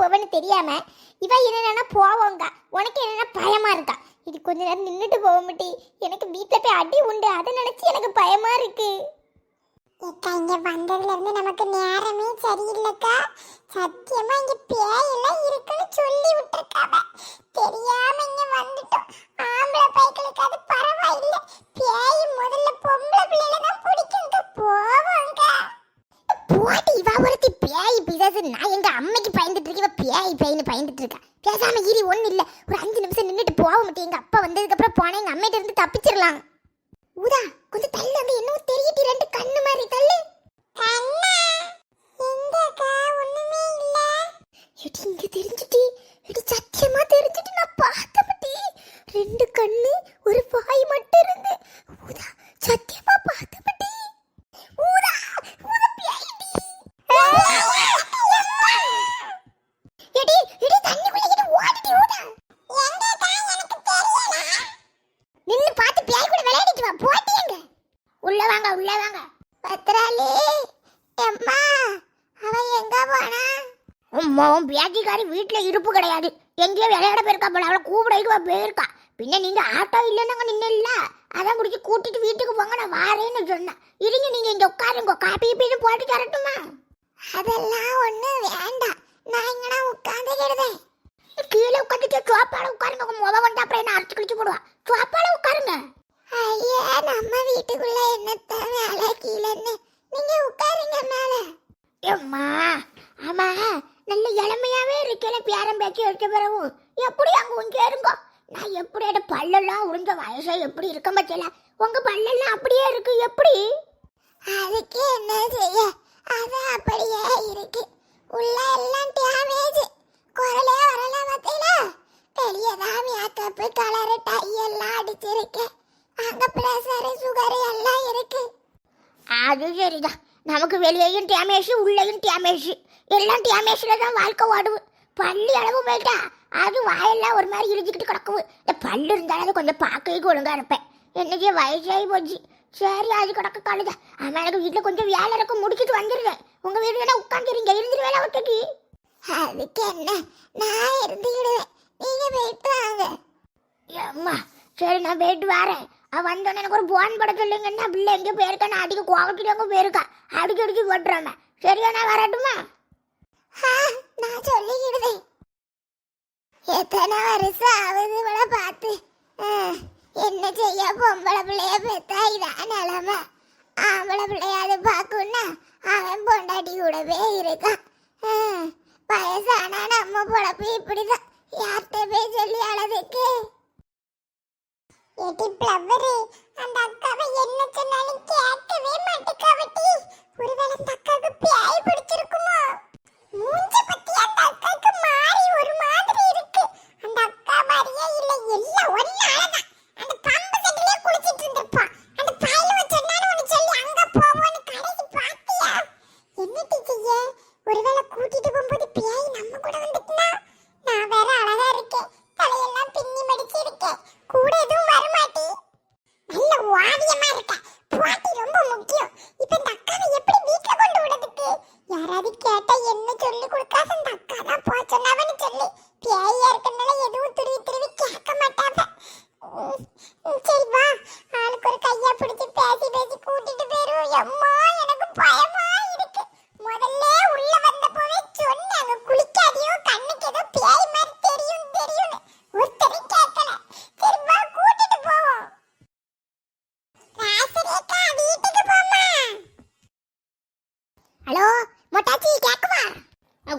போவேன்னு தெரியாம இவ என்னன்னா போவோங்க. உனக்கு என்னன்னா பயமா இருக்கா? இது கொஞ்ச நேரம் நின்றுட்டு போக மாட்டி. எனக்கு வீட்டில் போய் அடி உண்டு. அதை நினைச்சு எனக்கு பயமா இருக்கு. ஏக்கா இங்க வந்ததுல இருந்து நமக்கு நேரமே சரியில்லைக்கா. சத்தியமா இங்க பேயெல்லாம் இருக்குன்னு சொல்லி விட்டுருக்காவ தெரியாம இங்க வந்துட்டோம். ஆம்பளை பைக்களுக்கு அது பரவாயில்ல. பேய் முதல்ல பொம்பளை பிள்ளைல தான் பிடிக்குங்க போவோங்க போட்டி இவ ஒருத்தி பேய் பிசாசு. நான் எங்க அம்மைக்கு பயந்துட்டு இருக்கேன். இவ பேய் பயந்துட்டு இருக்கா. பேசாம இரு ஒன்றும் இல்ல. ஒரு அஞ்சு நிமிஷம் நின்றுட்டு போக மாட்டேன். எங்க அப்பா வந்ததுக்கப்புறம் அப்புறம் எங்கள் எங்க அம்மையிட்ட இருந்து தப்பிச்சிடலாம் உதா கொஞ்சம் தள்ளு. வந்து என்னவோ தெரியுது. ரெண்டு கண்ணு மாதிரி தள்ளு. கண்ணா எங்கக்கா? ஒண்ணுமே இல்ல. எடி இங்க தெரிஞ்சுட்டி. எடி சத்தியமா தெரிஞ்சுட்டு நான் பார்த்தபடி ரெண்டு கண்ணு ஒரு வாய் மட்டும் இருந்து ஊதா சத்தியமா பார்த்தபடி ஊதா ஊதா பேய்டி எடி எடி தண்ணிக்குள்ள எடி ஓடிடி ஊதா எங்கக்கா எனக்கு தெரியல நின்னு பார்த்து பேய் கூட போட்டியங்க உள்ள வாங்க உள்ள வாங்க. பத்ராலி எம்மா அவன் எங்க போனா? அம்மா உன் வீட்டில் இருப்பு கிடையாது. எங்கேயோ விளையாட போயிருக்கா போல. அவளை கூப்பிட போயிருக்கா. பின்ன நீங்க ஆட்டோ இல்லைன்னாங்க நின்று இல்லை அதான் முடிச்சு கூட்டிட்டு வீட்டுக்கு போங்க நான் வாரேன்னு சொன்னேன். இருங்க நீங்க இங்க உட்காருங்க. காப்பி பீனு போட்டு தரட்டுமா? அதெல்லாம் ஒண்ணு வேண்டாம். நான் இங்கனா உட்கார்ந்துக்கிடுதேன் கீழே உட்காந்துட்டு சோப்பால உட்காருங்க. உங்க முத வந்து அப்புறம் என்ன அரைச்சு கழிச்சு போடுவா? சோப்பால உட்காருங்க. ஐயா நம்ம வீட்டுக்குள்ள என்ன வேலை கீழன்னு? நீங்க உட்காருங்க மேல. அம்மா ஆமா நல்ல இளமையாவே இருக்கல பேரம் பேச்சு எடுத்த பிறகு. எப்படி அங்க உங்க இருங்கோ. நான் எப்படி அட பல்லெல்லாம் உறிஞ்ச வயசா எப்படி இருக்க பத்தியில உங்க பல்லெல்லாம் அப்படியே இருக்கு எப்படி? அதுக்கு என்ன செய்ய? அது அப்படியே இருக்கு. உள்ள எல்லாம் டேமேஜ் குரலே வரல பார்த்தீங்களா பெரிய தான் மேக்கப் கலரு டை எல்லாம் அடிச்சிருக்கேன் அங்க பிரஷர் சுகர் எல்லாம் இருக்கு அது சரிதான். நமக்கு வெளியேயும் டேமேஜ் உள்ளேயும் டேமேஜ் எல்லாம் டேமேஜில் தான் வாழ்க்கை ஓடுவு பள்ளி அளவு போயிட்டா அது வாயெல்லாம் ஒரு மாதிரி இழுத்துக்கிட்டு கிடக்குவு இந்த பல்லு இருந்தாலும் கொஞ்சம் பார்க்கவே கொடுங்க இருப்பேன். என்னைக்கே வயசாகி போச்சு. சரி அது கிடக்க கழுத. ஆமா எனக்கு வீட்டில் கொஞ்சம் வேலை இருக்கும் முடிச்சுட்டு வந்துடுவேன் உங்கள் வீடு வேணா உட்காந்துருங்க இருந்துட்டு வேலை ஒட்டக்கி அதுக்கு என்ன? நான் இருந்துக்கிடுவேன். நீங்கள் போயிட்டு வாங்க. அம்மா சரி நான் போயிட்டு வரேன். அவ வந்தோடனே எனக்கு ஒரு போன் பட சொல்லுங்கன்னா பிள்ளை எங்கே போயிருக்கா நான் அடிக்க கோவத்துட்டு எங்கே போயிருக்கா. அடிக்க அடிக்க போட்டுறாம சரியா நான் வரட்டுமா? நான் சொல்லிக்கிடுதேன் எத்தனை வருஷம் ஆகுது இவளை பார்த்து. ஆ, என்ன செய்ய பொம்பளை பிள்ளைய பெத்தா இதான் நிலமை? ஆம்பளை பிள்ளையாவது பார்க்கணும்னா அவன் பொண்டாட்டி கூடவே இருக்கான். ஆ, வயசானா நம்ம பொழப்பு இப்படிதான். யார்கிட்ட போய் சொல்லி அழதுக்கு? எடி பிளவரு அந்த அக்காவை என்ன சொன்னாலும் கேட்கவே மாட்டேக்காவட்டி ஒருவேளை அந்த அக்காவுக்கு பேய் பிடிச்சிருக்குமோ? மூஞ்சி பத்தி அந்த அக்காவுக்கு மாறி ஒரு மாதிரி இருக்கு. அந்த அக்கா மாதிரியே இல்ல எல்லாம் ஒன்னாலதான் அந்த பம்பு செட்டிலே குளிச்சிட்டு இருந்திருப்பா. அந்த பாயில சொன்னாலும் ஒன்னு சொல்லி அங்க போவோன்னு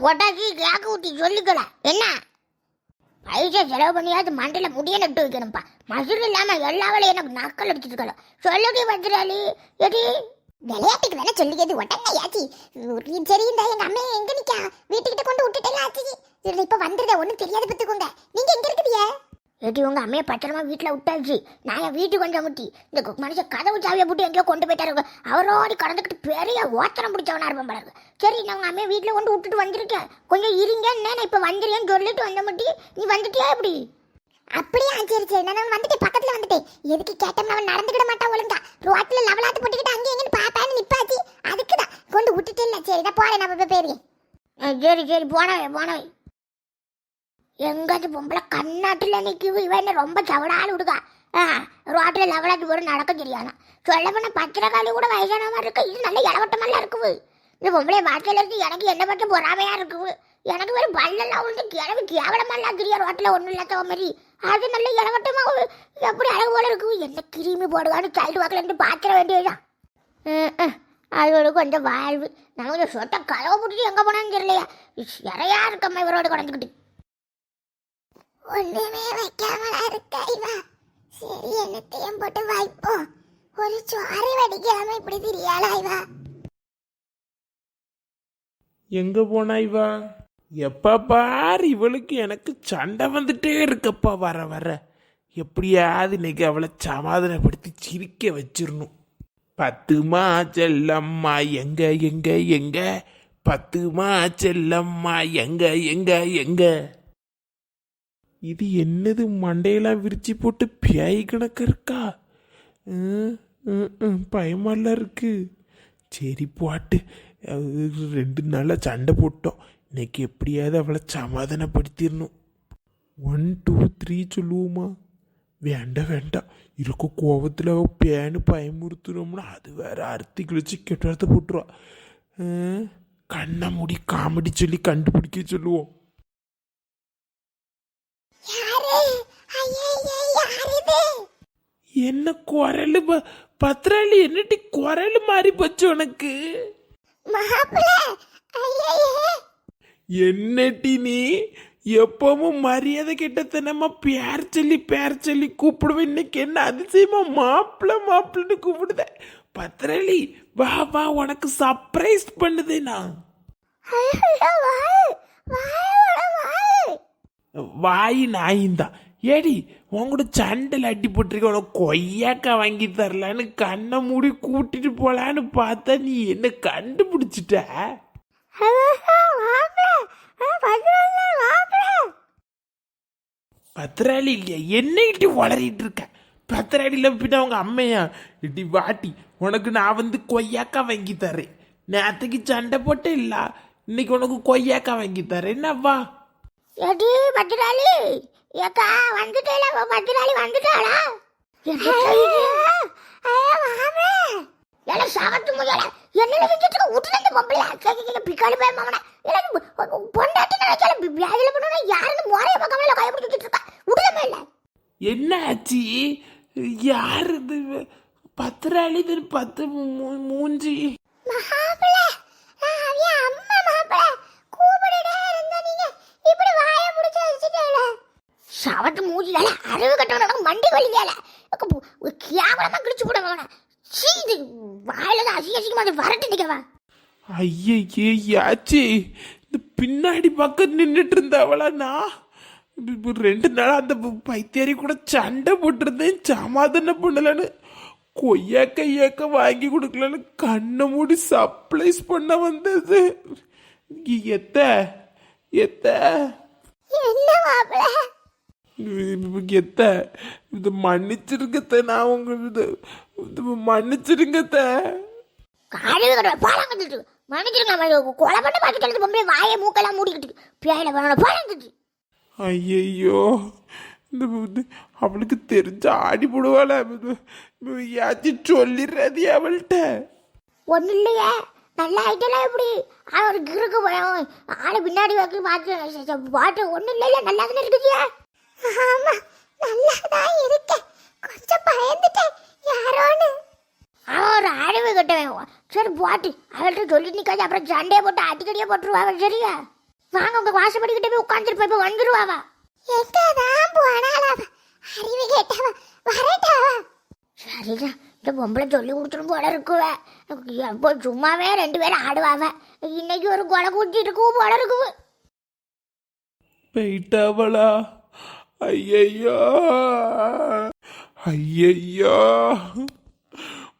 கொட்டாச்சி கேக்க ஊட்டி சொல்லிக்கல. என்ன? பைசா செலவு பண்ணியாவது மண்டையில் முடிய நட்டு வைக்கணும்ப்பா மசூர் இல்லாமல் எல்லா வேலையும் எனக்கு நக்கல் அடிச்சிருக்கலாம் சொல்லுடி வஜ்ராலி எடி? விளையாட்டுக்கு வேணா சொல்லிக்கிறது உடனே ஆச்சி. சரி இந்த எங்க அம்மையை எங்கே நிற்கா வீட்டுக்கிட்ட கொண்டு விட்டுட்டேன் ஆச்சு. இதுல இப்ப வந்துருத. ஒண்ணும் தெரியாத பத்துக்கோங்க நீங்க எங்க எட்டி உங்கள் அம்மையை பத்திரமா வீட்டில் விட்டாச்சு. நான் என் வீட்டுக்கு கொஞ்சம் முட்டி. இந்த மனுஷன் கதவு சாவியை போட்டு எங்கேயோ கொண்டு போயிட்டாரு. அவரோடி கடந்துக்கிட்டு பெரிய ஓத்தரம் பிடிச்சவனா இருப்பேன் பாருங்க சரி நான் உங்கள் அம்மையை வீட்டில் கொண்டு விட்டுட்டு வந்திருக்கேன். கொஞ்சம் இருங்கன்னு நான் இப்போ வந்துருக்கேன்னு சொல்லிட்டு வந்த முட்டி. நீ வந்துட்டியா எப்படி? அப்படியே சரி சரி. நான் வந்துட்டு பக்கத்தில் வந்துட்டேன். எதுக்கு கேட்டோம்னா அவன் நடந்துக்கிட மாட்டான் ஒழுங்கா. ரோட்டில் லவலாத்து போட்டுக்கிட்டு அங்கே எங்கன்னு பாப்பான்னு நிப்பாச்சு அதுக்குதான். கொண்டு விட்டுட்டே இல்லை சரி தான் போகிறேன் நான் போய் போயிருக்கேன் சரி சரி. போனவே போனவே எங்காச்சும் பொம்பளை கண்ணாட்டில் நிற்குது இவன் என்ன ரொம்ப சவடால் விடுக்கா ஆ ரோட்டில் லெவலாட்டு போட நடக்க தெரியானா சொல்ல போன பத்திரக்காளி கூட வயசான மாதிரி இருக்கு? இது நல்ல இலவட்டமெல்லாம் இருக்குது இந்த பொம்பளை வாழ்க்கையில் இருந்து எனக்கு என்ன பற்றி பொறாமையாக இருக்குது எனக்கு வேறு பல்லெல்லாம் வந்து கிழவு கேவலமெல்லாம் தெரியும் ரோட்டில் ஒன்றும் இல்லாத மாதிரி. அது நல்ல இலவட்டமாக எப்படி அழகு போல இருக்குது என்ன கிருமி போடுவான்னு சைடு வாக்கில் பாத்திர வேண்டியதுதான். ம், அது கொஞ்சம் வாழ்வு. நான் கொஞ்சம் சொட்ட கலவை பிடிச்சி எங்கே போனான்னு தெரியலையா? இறையா இருக்கம்மா இவரோட குறைஞ்சிக்கிட்டு ஒண்ணுமே வைக்காமலா இருக்கா இவா சரி என்னத்தையும் போட்டு வைப்போம். ஒரு சுவாரி வடிக்காம இப்படி திரியாளா இவா எங்க போனா இவா எப்ப பார் இவளுக்கு எனக்கு சண்டை வந்துட்டே இருக்கப்பா வர வர. எப்படியாவது இன்னைக்கு அவளை சமாதானப்படுத்தி சிரிக்க வச்சிடணும். பத்துமா செல்லம்மா எங்க எங்க எங்க? பத்துமா செல்லம்மா எங்க எங்க எங்க? இது என்னது மண்டையெல்லாம் விரிச்சு போட்டு பேய் கணக்கு இருக்கா பயமாலாம் இருக்கு. சரி போட்டு. ரெண்டு நாளாக சண்டை போட்டோம். இன்னைக்கு எப்படியாவது அவளை சமாதானப்படுத்திடணும். ஒன் டூ த்ரீ சொல்லுவோமா? வேண்டாம் வேண்டாம். இருக்க கோபத்தில் பேனு பயமுறுத்துறோம்னா அது வேற அறுத்தி கிழிச்சு கெட்டாரத்தை போட்டுருவா. கண்ணை மூடி காமெடி சொல்லி கண்டுபிடிக்க சொல்லுவோம் யாரு ஐயே யார் இது என்ன குரல் ப- பத்திராளி என்னட்டி குரல் மாறி போச்சு உனக்கு? என்னட்டி நீ? எப்பவும் மரியாதை கிட்டத்தனமா பேர் சொல்லி பேர் சொல்லி கூப்பிடுவேன். இன்னைக்கு என்ன அதிசயமா மாப்பிள்ள மாப்பிள்ளன்னு கூப்பிடுத. பத்திரலி வா வா உனக்கு சர்ப்ரைஸ் பண்ணுதே நான். வாய் நாயின்தான் ஏடி உங்கூட சண்டையில் அட்டி போட்டிருக்க உனக்கு கொய்யாக்கா வாங்கி தரலான்னு கண்ணை மூடி கூட்டிட்டு போலான்னு பார்த்தா நீ என்ன கண்டுபிடிச்சிட்ட? பத்திராளி இல்லையா? என்னைக்கிட்டு வளரிட்டு இருக்க? பத்திராளியில் பின்ன அவங்க அம்மையா? இட்டி வாட்டி உனக்கு நான் வந்து கொய்யாக்கா வாங்கி தரேன். நேற்றுக்கு சண்டை போட்டே இல்ல இன்னைக்கு உனக்கு கொய்யாக்கா வாங்கி தரேன். என்ன வா. எடி பத்திராளி ஏக்கா வந்துட்டேல பத்திராளி வந்துட்டாளா? எல்லாம் சாகத்து முடியல என்ன விட்டுல இந்த பொம்பளை கேட்க பிக்காளி போய் மாமனா. எல்லாம் பொண்டாட்டி நினைச்சால வியாதியில பண்ணா யாருன்னு முறைய பக்கமே கை பிடிச்சிட்டு இருக்கா? விடலமே இல்லை. என்ன ஆச்சு? யார் இது? பத்திராளி இது பத்து மூஞ்சி. அவிய அம்மா மாப்பிள்ள கூப்பிடுடே இருந்த நீங்க இப்படி வாயை பிடிச்சு வச்சுட்டேல சவத்து மூஞ்சில அறிவு கட்டவன மண்டி வலியால. கேவலமா கிழிச்சு போடுவாங்க சீ இது வாயில தான் அசிங்க அசிங்கமா அது வரட்டு நிக்கவா ஐயே யாச்சி. இந்த பின்னாடி பக்கம் நின்றுட்டு இருந்தவளா நான் ரெண்டு நாள் அந்த பைத்தியாரி கூட சண்டை போட்டிருந்தேன். சமாதானம் பண்ணலன்னு கொய்யா கையாக்க வாங்கி கொடுக்கலன்னு கண்ணை மூடி சப்ளைஸ் பண்ண வந்தது. எத்த எத்த. என்ன எத்த இது மன்னிச்சிருங்கத்த நான் உங்க இது மன்னிச்சிருங்கத்த. ஐயையோ இந்த அவளுக்கு தெரிஞ்ச ஆடி போடுவாள யாச்சும் சொல்லிடுறது அவள்கிட்ட. ஒன்றும் இல்லையே நல்லா ஆயிட்டலாம் எப்படி? அவருக்கு இருக்கு பயம். ஆளை பின்னாடி வைக்க பார்த்து பாட்டு ஒன்றும் இல்லைல்ல நல்லா தானே இருக்குதியா? ஆமா நல்லாதான் இருக்கேன் கொஞ்சம் பயந்துட்டேன் யாரோன்னு. அவன் ஒரு அறிவு கட்டவன். சரி போட்டு. அவள்கிட்ட சொல்லி நிற்காது அப்புறம் சண்டையை போட்டு அடிக்கடியே போட்டுருவா அவள் சரியா? வாங்க உங்க வாசப்படிக்கிட்ட போய் உட்காந்துருப்பா இப்போ வந்துருவாவா? எங்கதான் போனாளா அவ? அறிவு கேட்டவ வரட்டாவா? சரிதான் இந்த பொம்பளை சொல்லி கொடுத்துரும் போல இருக்குவ. எப்போ சும்மாவே ரெண்டு பேரும் ஆடுவாவ. இன்னைக்கு ஒரு கொலை கூட்டி இருக்கும் போல இருக்குது போயிட்டாவளா? ஐயையோ. ஐயையோ.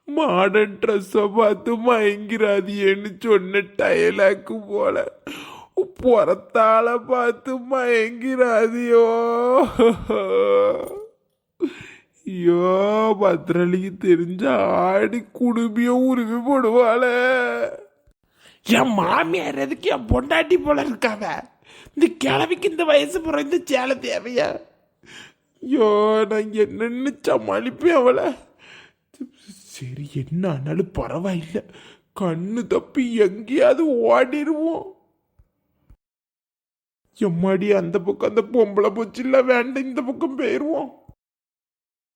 மாடர்ன் ட்ரெஸ்ஸை பார்த்து மயங்கிறாதியேன்னு சொன்ன டயலாக்கு போல. புறத்தால பார்த்து மயங்கிறாதியோ. ஐயோ பத்திரலிக்கு தெரிஞ்ச ஆடி குடும்பியும் உருவி போடுவாள. என் மாமியார் எதுக்கு என் பொண்டாட்டி போல இருக்காவ? இந்த கிழவிக்கு இந்த வயசு போகிற இந்த சேலை தேவையா? ஐயோ நான் என்னன்னு சமாளிப்பேன் அவளை. சரி என்ன ஆனாலும் பரவாயில்ல. கண்ணு தப்பி எங்கேயாவது ஓடிடுவோம். எம்மாடி அந்த பக்கம் அந்த பொம்பளை போச்சு இல்லை வேண்டாம் இந்த பக்கம் போயிடுவோம்